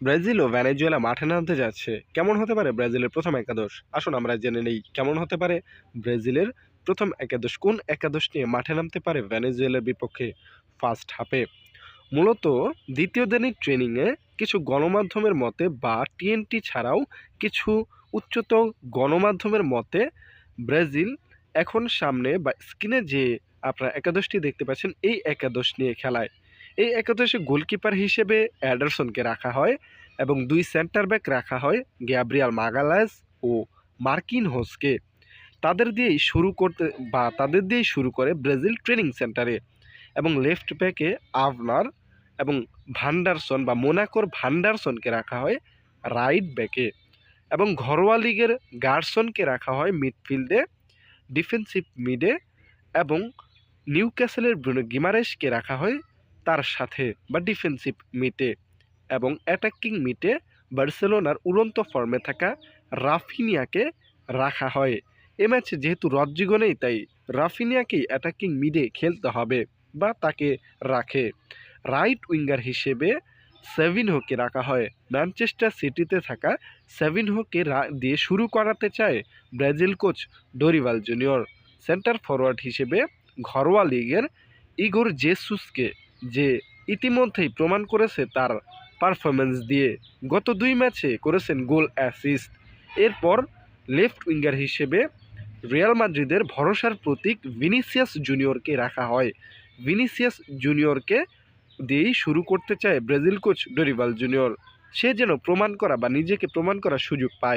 Brazil ও ভ্যানেজুয়েলা মাঠে নামতে যাচ্ছে। কেমন হতে পারে ব্রাজিলের প্রথম একাদশ? আসুন আমরা জেনে নেই, কেমন হতে পারে ব্রাজিলের প্রথম একাদশ? কোন একাদশ নিয়ে মাঠে নামতে পারে ভেনেজুয়েলার বিপক্ষে ফার্স্ট হাফে মূলত দ্বিতীয় দিনের ট্রেনিংয়ে কিছু গণমাধ্যমের মতে বা টিএনটি ছাড়াও কিছু উচ্চত গণমাধ্যমের মতে ব্রাজিল এখন সামনে বা স্ক্রিনে যে আপনারা একাদশটি দেখতে পাচ্ছেন, এই একাদশ নিয়ে খেলায়। এই একাদশে গোলকিপার হিসেবে অ্যাডারসনকে রাখা হয় এবং দুই সেন্টার ব্যাক রাখা হয় গ্যাব্রিয়াল মাগালাস ও মার্কিন হোসকে তাদের দিয়েই শুরু করতে, বা তাদের দিয়েই শুরু করে ব্রাজিল ট্রেনিং সেন্টারে এবং লেফট ব্যাকে আভনার এবং ভান্ডারসন বা মোনাকোর ভান্ডারসনকে রাখা হয় রাইট ব্যাকে এবং ঘরোয়া লিগের গার্সনকে রাখা হয় মিডফিল্ডে ডিফেন্সিভ মিডে এবং নিউক্যাসেলের ব্রুনো গিমারেসকে রাখা হয় তার সাথে বা ডিফেন্সিভ মিটে এবং অ্যাটাকিং মিটে বার্সেলোনার উড়ন্ত ফর্মে থাকা রাফিনিয়াকে রাখা হয়। এ ম্যাচে যেহেতু রজ্জিগো নেই তাই রাফিনিয়াকেই অ্যাটাকিং মিডে খেলতে হবে বা তাকে রাখে। রাইট উইঙ্গার হিসেবে সেভিনহোকে রাখা হয়। ম্যানচেস্টার সিটিতে থাকা সেভিনহোকে দিয়ে শুরু করাতে চায় Brazil coach Dorival Junior. Centre forward হিসেবে ঘরোয়া লিগের ইগোর জেসুসকে যে ইতিমধ্যেই প্রমাণ করেছে তার পারফরমেন্স দিয়ে। গত দুই ম্যাচে করেছেন গোল অ্যাসিস্ট এরপর লেফট উইঙ্গার হিসেবে রিয়াল মাদ্রিদের ভরসার প্রতীক ভিনিসিয়াস জুনিয়রকে রাখা হয়। ভিনিসিয়াস জুনিয়রকে দিয়েই শুরু করতে চায় ব্রাজিল কোচ ডরিভাল জুনিয়র সে যেন প্রমাণ করা বা নিজেকে প্রমাণ করার সুযোগ পায়।